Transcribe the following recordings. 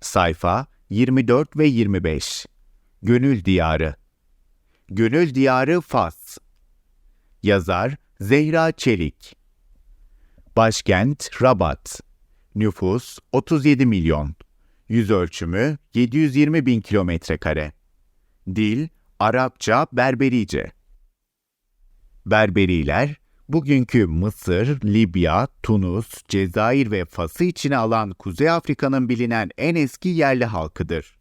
Sayfa 24 ve 25 Gönül Diyarı. Gönül Diyarı Fas. Yazar Zehra Çelik. Başkent Rabat. Nüfus 37 milyon. Yüz ölçümü 720 bin kilometre kare. Dil Arapça, Berberice. Berberiler, bugünkü Mısır, Libya, Tunus, Cezayir ve Fas'ı içine alan Kuzey Afrika'nın bilinen en eski yerli halkıdır.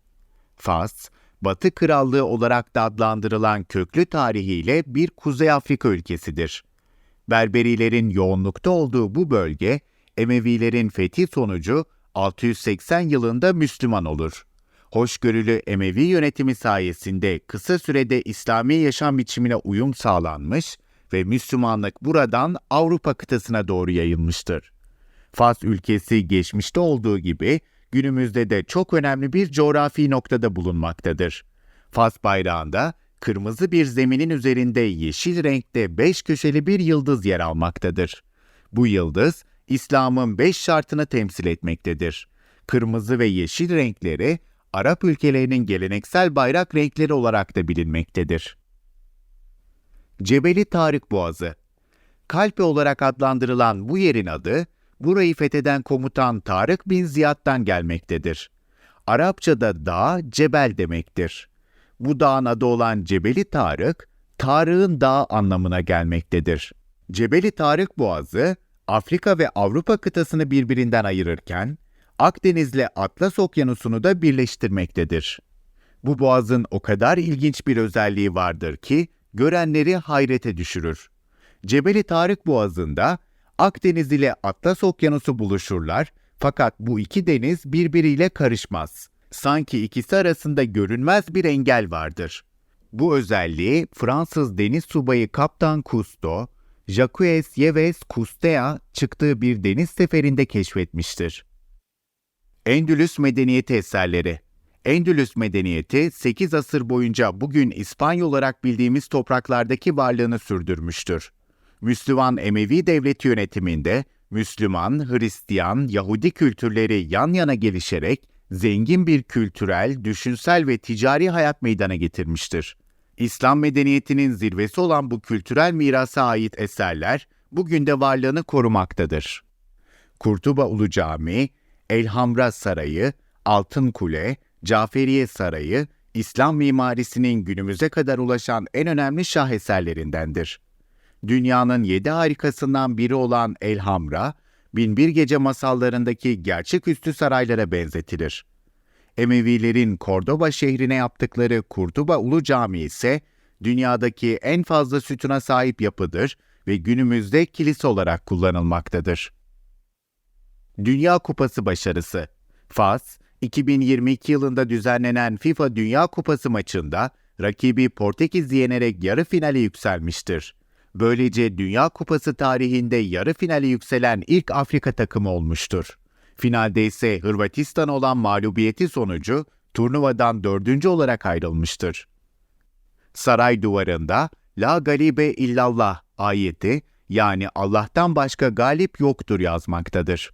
Fas, Batı Krallığı olarak da adlandırılan köklü tarihiyle bir Kuzey Afrika ülkesidir. Berberilerin yoğunlukta olduğu bu bölge, Emevilerin fethi sonucu 680 yılında Müslüman olur. Hoşgörülü Emevi yönetimi sayesinde kısa sürede İslami yaşam biçimine uyum sağlanmış ve Müslümanlık buradan Avrupa kıtasına doğru yayılmıştır. Fas ülkesi geçmişte olduğu gibi günümüzde de çok önemli bir coğrafi noktada bulunmaktadır. Fas bayrağında kırmızı bir zeminin üzerinde yeşil renkte beş köşeli bir yıldız yer almaktadır. Bu yıldız İslam'ın beş şartını temsil etmektedir. Kırmızı ve yeşil renkleri Arap ülkelerinin geleneksel bayrak renkleri olarak da bilinmektedir. Cebeli Tarık Boğazı Kalpe olarak adlandırılan bu yerin adı, burayı fetheden komutan Tarık bin Ziyad'dan gelmektedir. Arapçada dağ, cebel demektir. Bu dağın adı olan Cebeli Tarık, Tarık'ın dağı anlamına gelmektedir. Cebeli Tarık Boğazı, Afrika ve Avrupa kıtasını birbirinden ayırırken, Akdeniz'le Atlas Okyanusu'nu da birleştirmektedir. Bu boğazın o kadar ilginç bir özelliği vardır ki, görenleri hayrete düşürür. Cebeli Tarık Boğazı'nda Akdeniz ile Atlas Okyanusu buluşurlar fakat bu iki deniz birbiriyle karışmaz. Sanki ikisi arasında görünmez bir engel vardır. Bu özelliği Fransız deniz subayı Kaptan Cousteau, Jacques Yves Cousteau çıktığı bir deniz seferinde keşfetmiştir. Endülüs Medeniyeti eserleri Endülüs medeniyeti 8 asır boyunca bugün İspanya olarak bildiğimiz topraklardaki varlığını sürdürmüştür. Müslüman Emevi devleti yönetiminde Müslüman, Hristiyan, Yahudi kültürleri yan yana gelişerek zengin bir kültürel, düşünsel ve ticari hayat meydana getirmiştir. İslam medeniyetinin zirvesi olan bu kültürel mirasa ait eserler bugün de varlığını korumaktadır. Kurtuba Ulu Camii, Elhamra Sarayı, Altın Kule, Caferiye Sarayı, İslam mimarisinin günümüze kadar ulaşan en önemli şaheserlerindendir. Dünyanın yedi harikasından biri olan Elhamra, Binbir Gece masallarındaki gerçeküstü saraylara benzetilir. Emevilerin Kordoba şehrine yaptıkları Kurtuba Ulu Camii ise dünyadaki en fazla sütuna sahip yapıdır ve günümüzde kilise olarak kullanılmaktadır. Dünya Kupası başarısı Fas, 2022 yılında düzenlenen FIFA Dünya Kupası maçında rakibi Portekiz'i yenerek yarı finale yükselmiştir. Böylece Dünya Kupası tarihinde yarı finale yükselen ilk Afrika takımı olmuştur. Finalde ise Hırvatistan olan mağlubiyeti sonucu turnuvadan dördüncü olarak ayrılmıştır. Saray duvarında La Galibe illallah ayeti yani Allah'tan başka galip yoktur yazmaktadır.